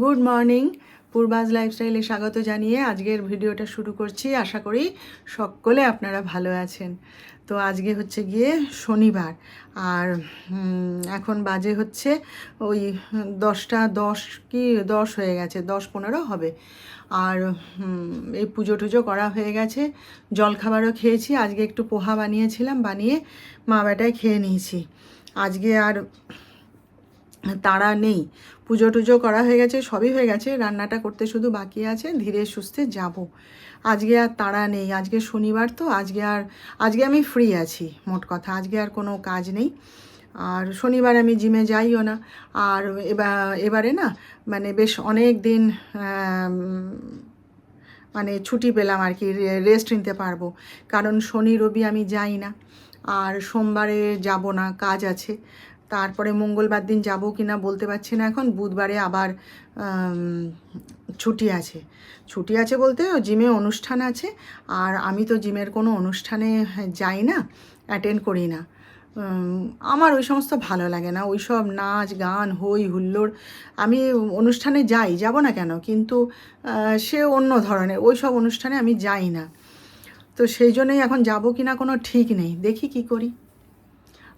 Good morning পূর্বাজ লাইফস্টাইলে স্বাগত জানিয়ে আজকের ভিডিওটা শুরু করছি। আশা করি সকলে আপনারা ভালো আছেন। তো আজকে হচ্ছে গিয়ে শনিবার। আর এখন বাজে হচ্ছে ওই দশটা দশ কি দশ হয়ে গেছে, দশ পনেরো হবে। আর এই পুজো টুজো করা হয়ে গেছে। জলখাবারও খেয়েছি, আজকে একটু পোহা বানিয়েছিলাম, বানিয়ে মা বেটায় খেয়ে নিয়েছি। আজকে আর তাড়া নেই। পুজো টুজো করা হয়ে গেছে, সবই হয়ে গেছে। রান্নাটা করতে শুধু বাকি আছে, ধীরে সুস্থে যাব। আজকে আর তাড়া নেই, আজকে শনিবার তো, আজকে আর, আজকে আমি ফ্রি আছি, মোট কথা। আজকে আর কোনো কাজ নেই। আর শনিবার আমি জিমে যাইও না। আর এবারে না মানে বেশ অনেক দিন মানে ছুটি পেলাম আর কি রেস্ট নিতে পারব। কারণ শনি, রবি আমি যাই না। আর সোমবারে যাব না, কাজ আছে। তারপরে মঙ্গলবার দিন যাব কি না বলতে পারছি না এখন। বুধবারে আবার ছুটি আছে। ছুটি আছে বলতে জিমে অনুষ্ঠান আছে, আর আমি তো জিমের কোনো অনুষ্ঠানে যাই না অ্যাটেন্ড করি না। আমার ওই সমস্ত ভালো লাগে না। ওই সব নাচ, গান, হই, হুল্লোড়, আমি অনুষ্ঠানে যাই, যাব না কেন? কিন্তু সে অন্য ধরনের ওই সব অনুষ্ঠানে আমি যাই না। তো সেই জন্যই এখন যাব কি না কোনো ঠিক নেই। দেখি কি করি।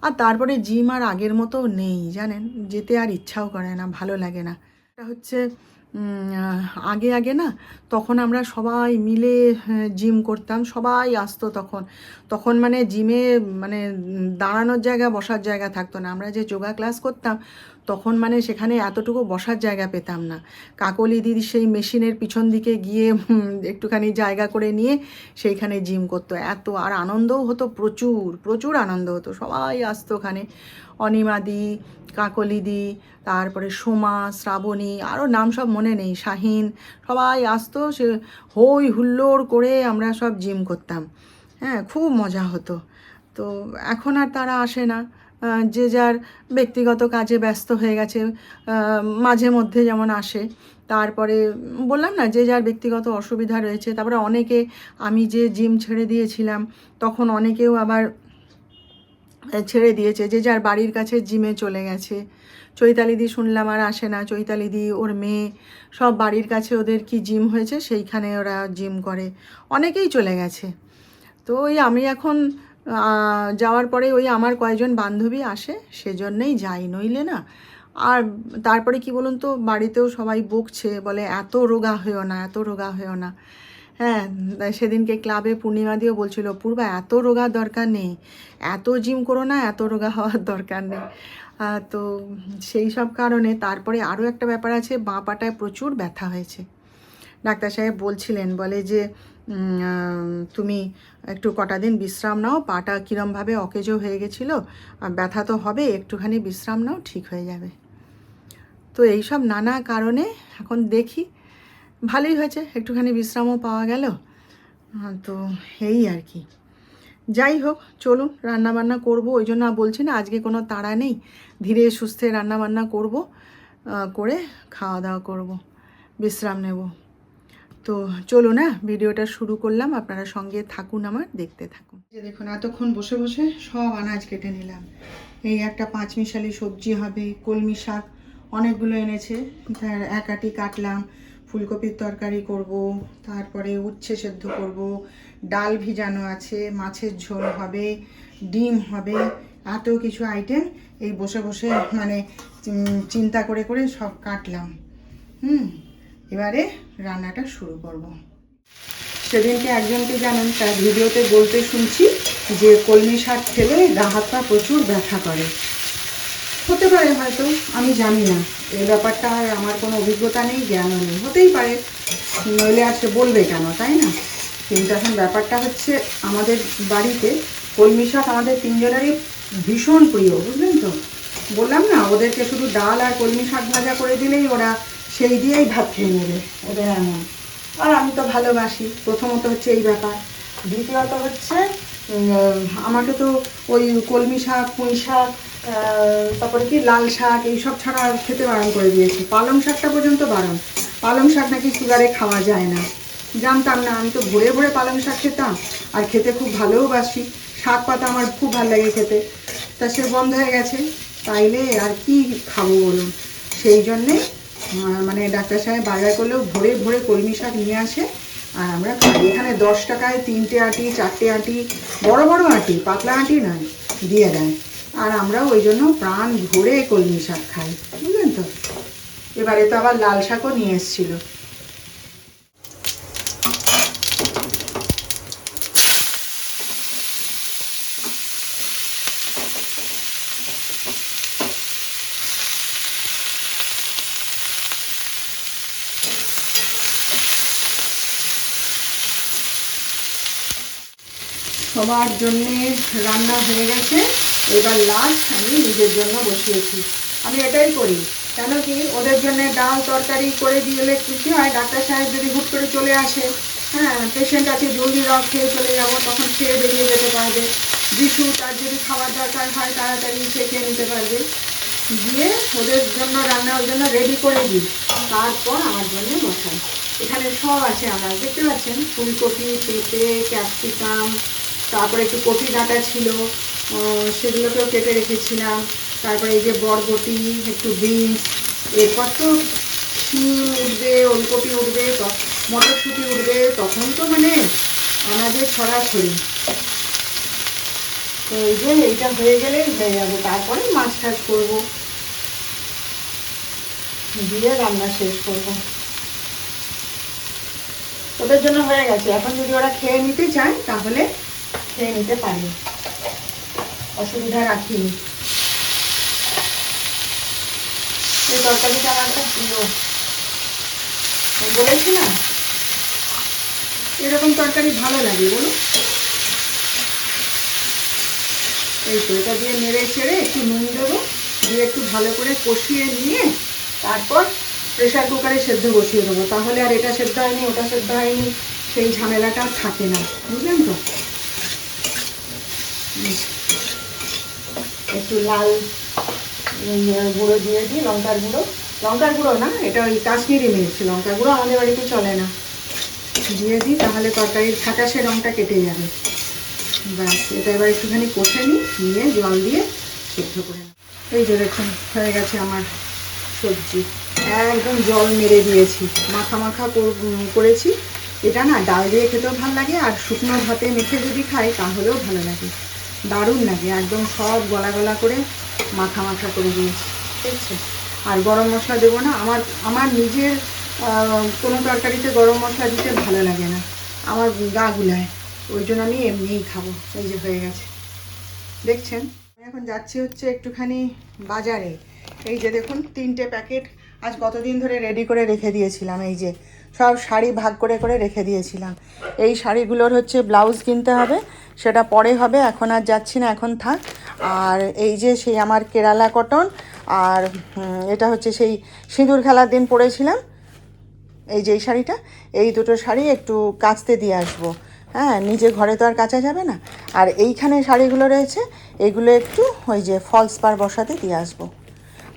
আর তারপরে জিম আর আগের মতো নেই জানেন? যেতে আর ইচ্ছাও করে না ভালো লাগে না। এটা হচ্ছে আগে আগে না তখন আমরা সবাই মিলে হ্যাঁ, জিম করতাম সবাই আসতো তখন। তখন মানে জিমে মানে দাঁড়ানোর জায়গা বসার জায়গা থাকতো না। আমরা যে যোগা ক্লাস করতাম তখন মানে সেখানে এতটুকু বসার জায়গা পেতাম না। কাকলি দিদি সেই মেশিনের পিছন দিকে গিয়ে একটুখানি জায়গা করে নিয়ে সেইখানে জিম করতো। এত আর আনন্দও হতো প্রচুর প্রচুর আনন্দ হতো। সবাই আসতো ওখানে। অনিমাদি কাকলিদি তারপরে সোমা, শ্রাবণী আরও নাম সব মনে নেই, শাহিন, সবাই আসতো। সে হই হুল্লোড় করে আমরা সব জিম করতাম। হ্যাঁ খুব মজা হতো। তো এখন আর তারা আসে না। যে যার ব্যক্তিগত কাজে ব্যস্ত হয়ে গেছে মাঝে মধ্যে যেমন আসে। তারপরে বললাম না, যে যার ব্যক্তিগত অসুবিধা রয়েছে, তারপরে অনেকে আমি যে জিম ছেড়ে দিয়েছিলাম, তখন অনেকেও আবার ছেড়ে দিয়েছে, যে যার বাড়ির কাছে জিমে চলে গেছে। চৈতালিদি শুনলাম আর আসে না, চৈতালিদি ওর মেয়ে, সব বাড়ির কাছে ওদের কি জিম হয়েছে, সেইখানে ওরা জিম করে। অনেকেই চলে গেছে। তো ওই আমি এখন যাওয়ার পরে ওই আমার কয়েকজন বান্ধবী আসে, সেজন্যেই যাই, নইলে না। আর তারপরে কি বলুন তো, বাড়িতেও সবাই বকছে, বলে এত রোগা হয়েও না, এত রোগা হয়েও না। হ্যাঁ সেদিনকে ক্লাবে পূর্ণিমা দিয়েও বলছিল, পূর্বা, এত রোগার দরকার নেই, এত জিম করো না, এত রোগা হওয়ার দরকার নেই। তো সেই সব কারণে তারপরে আরও একটা ব্যাপার আছে, বাঁ পাটায় প্রচুর ব্যথা হয়েছে। ডাক্তার সাহেব বলছিলেন, বলে যে তুমি একটু কটা দিন বিশ্রাম নাও, পাটা কীরমভাবে অকেজো হয়ে গেছিল ব্যথা তো হবে, একটুখানি বিশ্রাম নাও, ঠিক হয়ে যাবে। তো এইসব নানা কারণে এখন দেখি, ভালোই হয়েছে, একটুখানি বিশ্রামও পাওয়া গেল। তো এই আর কি। যাই হোক, চলুন রান্না বান্না করব, ওই জন্য বলছি না, আজকে কোনো তাড়া নেই, ধীরে সুস্থে রান্নাবান্না করব করে খাওয়া দাওয়া করব, বিশ্রাম নেব। তো চলো না, ভিডিওটা শুরু করলাম। আপনারা সঙ্গে থাকুন আমার, দেখতে থাকুন। যে দেখুন, এতক্ষণ বসে বসে সব আনাজ কেটে নিলাম। এই একটা পাঁচমিশালি সবজি হবে, কলমি শাক, অনেকগুলো এনেছে। তার এক আটি কাটলাম, ফুলকপির তরকারি করব, তারপরে উচ্ছে সেদ্ধ করব। ডাল ভিজানো আছে, মাছের ঝোল হবে, ডিম হবে, এত কিছু আইটেম এই বসে বসে মানে চিন্তা করে করে সব কাটলাম। হুম এবারে রান্নাটা শুরু করব। সেদিনকে একজনকে জানেন তার ভিডিওতে বলতে শুনছি যে কলমি শাক খেলে গা হাত পা প্রচুর ব্যথা করে। হতে পারে হয়তো, আমি জানি না। এই ব্যাপারটা আর আমার কোনো অভিজ্ঞতা নেই, জ্ঞানও নেই। হতেই পারে। নইলে আর সে বলবে কেন, তাই না? কিন্তু এখন ব্যাপারটা হচ্ছে আমাদের বাড়িতে কলমি শাক আমাদের তিনজনেরই ভীষণ প্রিয়, বুঝলেন তো? বললাম না, ওদেরকে শুধু ডাল আর কলমি শাক ভাজা করে দিলেই ওরা সেই দিয়েই ভাত খেয়ে নেবে ওদের এমন আর আমি তো ভালোবাসি, প্রথমত হচ্ছে এই ব্যাপার। দ্বিতীয়ত হচ্ছে আমাকে তো ওই কলমি শাক, পুঁই শাক তারপরে কি লাল শাক এইসব ছাড়া খেতে বারণ করে দিয়েছে। পালং শাকটা পর্যন্ত বারণ। পালং শাক নাকি সুগারে খাওয়া যায় না। জানতাম না, আমি তো ভরে ভরে পালং শাক খেতাম। আর খেতে খুব ভালোবাসি শাক পাতা আমার খুব ভালো লাগে খেতে। তা সে বন্ধ হয়ে গেছে, তাইলে আর কি খাব বলুন? সেই জন্যে মানে ডাক্তার সাহেব বাজার করলেও ভরে ভরে কলমি শাক নিয়ে আসে। আর আমরা এখানে দশ টাকায় তিনটে আটি, চারটে আটি, বড় বড় আটি, পাতলা আটি নয়, দিয়ে দেয়। আর আমরা ওই জন্য প্রাণ ভরে কলমি শাক খাই। বুঝলেন তো? এবারে তো আবার লাল শাকও নিয়ে এসেছিল। সবার জন্যে রান্না হয়ে গেছে। এবার লাস্ট আমি নিজের জন্য বসিয়েছি। আমি এটাই করি, কেন কি ওদের জন্য ডাল তরকারি করে দিলে কি হয়। ডাক্তার সাহেব যদি হুট করে চলে আসে হ্যাঁ পেশেন্ট আছে, জলদি রক খেয়ে চলে যাব, তখন খেয়ে বেরিয়ে যেতে পারবে। যিশু তার যদি খাবার দরকার হয়, তাড়াতাড়ি সে খেয়ে নিতে পারবে। দিয়ে ওদের জন্য রান্না রান্নার জন্য রেডি করে দিই। তারপর আমার জন্য বসাই। এখানে সব আছে, আমার দেখতে পাচ্ছেন, ফুলকপি, পেঁপে ক্যাপসিকাম তারপরে একটু কপি ডাঁটা ছিল সেগুলোকেও কেটে রেখেছিলাম। তারপরে এই যে বরবটি, একটু বিনস, এরপর তো শিম উঠবে, ওলকপি উঠবে মটরশুঁটি উঠবে, তখন তো মানে আমাদের ছড়াছড়ি। তো এই যে এইটা হয়ে গেলেই হয়ে যাবে, তারপরে মাছ টাছ করব। দিয়ে রান্না শেষ করব। ওদের জন্য হয়ে গেছে। এখন যদি ওরা খেয়ে নিতে চায়, তাহলে খেয়ে নিতে পারি। অসুবিধা রাখিনি। এই তরকারিটা আমার খুব প্রিয়। বলেছি না? এরকম তরকারি ভালো লাগে বলুন এই তো, এটা দিয়ে নেড়ে ছেড়ে একটু নুন দেবো, দিয়ে একটু ভালো করে কষিয়ে নিয়ে তারপর প্রেশার কুকারে সেদ্ধ বসিয়ে দেবো। তাহলে আর এটা সেদ্ধ হয়নি, ওটা সেদ্ধ হয়নি, সেই ঝামেলাটা থাকে না। বুঝলেন তো হুম। একটু লাল গুঁড়ো দিয়ে দিই, লঙ্কার গুঁড়ো। লঙ্কার গুঁড়ো না, এটা ওই কাশ্মীরি মির্চ, লঙ্কার গুঁড়ো আমাদের বাড়িতে চলে না। দিয়ে দিই, তাহলে তরকারির খাটাসে রঙটা কেটে যাবে। ব্যাস, এটা এবার একটুখানি কষে নিই, নিয়ে জল দিয়ে সেদ্ধ করে। এই যে দেখুন, হয়ে গেছে আমার সবজি। একদম জল মেরে দিয়েছি। মাখা মাখা কর- করেছি। এটা না, ডাল দিয়ে খেতেও ভালো লাগে, আর শুকনো ভাতে মেখে যদি খাই, তাহলেও ভালো লাগে। দারুণ লাগে, একদম সব গলা গলা করে মাখা মাখা করে দিয়েছি দেখছে আর গরম মশলা দেবো না, আমার আমার নিজের কোনো তরকারিতে গরম মশলা দিতে ভালো লাগে না, আমার গা গুলায়, ওই জন্য আমি এমনিই খাব, এই যে হয়ে গেছে। দেখছেন? এখন যাচ্ছি হচ্ছে একটুখানি বাজারে, এই যে দেখুন, তিনটে প্যাকেট, আজ কতদিন ধরে রেডি করে রেখে দিয়েছিলাম, এই যে সব শাড়ি ভাগ করে করে রেখে দিয়েছিলাম। এই শাড়িগুলোর হচ্ছে ব্লাউজ কিনতে হবে, সেটা পরে হবে, এখন আর যাচ্ছি না, এখন থাক। আর এই যে সেই আমার কেরালা কটন, আর এটা হচ্ছে সেই সিঁদুর খেলার দিন পরেছিলাম। এই যে এই শাড়িটা, এই দুটো শাড়ি একটু কাচতে দিয়ে আসব। হ্যাঁ নিজে ঘরে তো আর কাচা যাবে না। আর এইখানে শাড়িগুলো রয়েছে, এগুলো একটু ওই যে ফলস পার বসাতে দিয়ে আসব।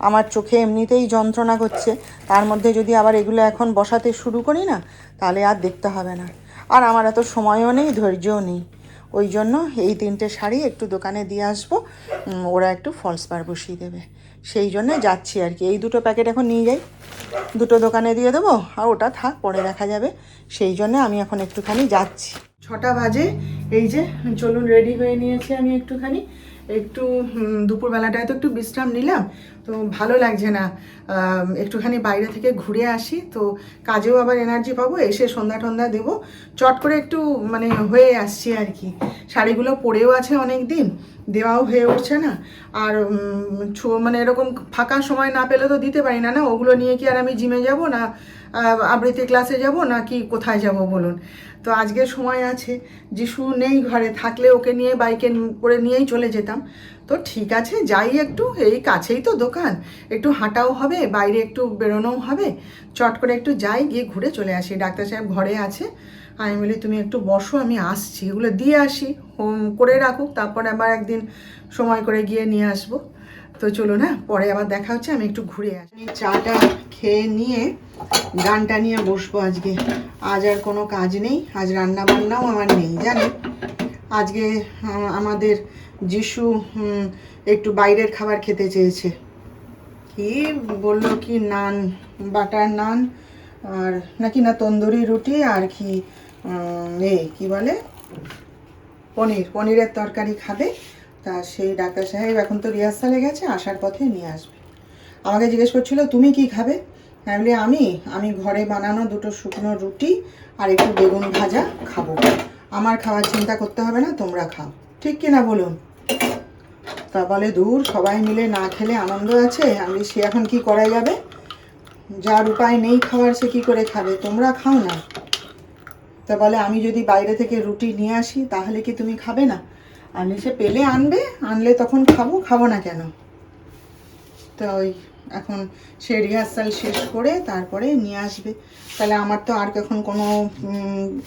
আমার চোখে এমনিতেই যন্ত্রণা করছে। তার মধ্যে যদি আবার এগুলো এখন বসাতে শুরু করি না, তাহলে আর দেখতে হবে না। আর আমার এত সময়ও নেই, ধৈর্যও নেই। ওই জন্য এই তিনটে শাড়ি একটু দোকানে দিয়ে আসব ওরা একটু ফলস পার বসিয়ে দেবে। সেই জন্যে যাচ্ছি আর কি। এই দুটো প্যাকেট এখন নিয়ে যাই। দুটো দোকানে দিয়ে দেবো, আর ওটা থাক, পরে দেখা যাবে। সেই জন্য আমি এখন একটুখানি যাচ্ছি। ছটা বাজে, এই যে, চলুন রেডি হয়ে নিয়েছি আমি একটুখানি। একটু দুপুরবেলাটায় তো একটু বিশ্রাম নিলাম, তো ভালো লাগছে না। একটুখানি বাইরে থেকে ঘুরে আসি, তো কাজেও আবার এনার্জি পাবো, এসে সন্ধ্যা টন্ধা দেবো। চট করে একটু মানে হয়ে আসছি আর কি। শাড়িগুলো পরেও আছে অনেক দিন দেওয়াও হয়ে উঠছে না। আর মানে এরকম ফাঁকা সময় না পেলে তো দিতে পারি না না? ওগুলো নিয়ে কি আর আমি জিমে যাব, না আবৃত্তি ক্লাসে যাব, না কি কোথায় যাব বলুন? তো আজকে সময় আছে, যিশু নেই ঘরে, থাকলে ওকে নিয়ে বাইকে করে নিয়েই চলে যেতাম। তো ঠিক আছে, যাই একটু, এই কাছেই তো দোকান। একটু হাঁটাও হবে, বাইরে একটু বেরোনোও হবে। চট করে একটু যাই, গিয়ে ঘুরে চলে আসি। ডাক্তার সাহেব ঘরে আছে। আমি বলি, তুমি একটু বসো, আমি আসছি। এগুলো দিয়ে আসি, হোম করে রাখুক, তারপর আবার একদিন সময় করে গিয়ে নিয়ে আসব। তো চলো না পরে আবার দেখা হচ্ছে, আমি একটু ঘুরে আসি। চাটা খেয়ে নিয়ে গানটা নিয়ে বসবো আজকে। আজ আর কোনো কাজ নেই, আজ রান্না বান্নাও আমার নেই, জানেন? আজকে আমাদের যিশু একটু বাইরের খাবার খেতে চেয়েছে। কি বলল কি নান, বাটার নান, আর নাকি না তন্দুরি রুটি, আর কি এ, কি বলে? পনির, পনিরের তরকারি খাবে। তা সেই ডাক্তার সাহেব এখন তো রিহার্সালে গেছে, আসার পথে নিয়ে আসবে। আমাকে জিজ্ঞেস করছিল, তুমি কি খাবে? আমি বলি, আমি আমি ঘরে বানানো দুটো শুকনো রুটি আর একটু বেগুন ভাজা খাব। আমার খাওয়ার চিন্তা করতে হবে না, তোমরা খাও। ঠিক কি না বলুন? তা বলে দূর, সবাই মিলে না খেলে আনন্দ আছে? আমি সে এখন কি করা যাবে? যার উপায় নেই খাওয়ার, সে কি করে খাবে? তোমরা খাও না। তা বলে, আমি যদি বাইরে থেকে রুটি নিয়ে আসি, তাহলে কি তুমি খাবে না? আমি সে পেলে আনবে, আনলে তখন খাব খাব না কেন? তো ওই, এখন সে রিহার্সাল শেষ করে তারপরে নিয়ে আসবে। তাহলে আমার তো আর এখন কোনো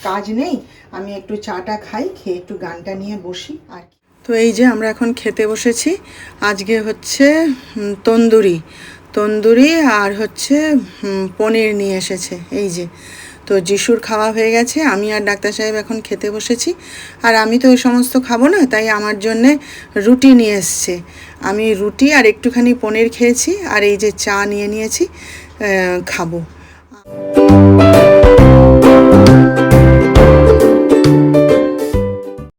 কাজ নেই। আমি একটু চাটা খাই, খেয়ে একটু গানটা নিয়ে বসি, আর কি। তো এই যে আমরা এখন খেতে বসেছি। আজকে হচ্ছে তন্দুরি। তন্দুরি আর হচ্ছে পনির নিয়ে এসেছে। এই যে, তো যিশুর খাওয়া হয়ে গেছে। আমি আর ডাক্তার সাহেব এখন খেতে বসেছি। আর আমি তো ওই সমস্ত খাব না, তাই আমার জন্যে রুটি নিয়ে এসছে। আমি রুটি আর একটুখানি পনির খেয়েছি, আর এই যে চা নিয়ে নিয়েছি খাব।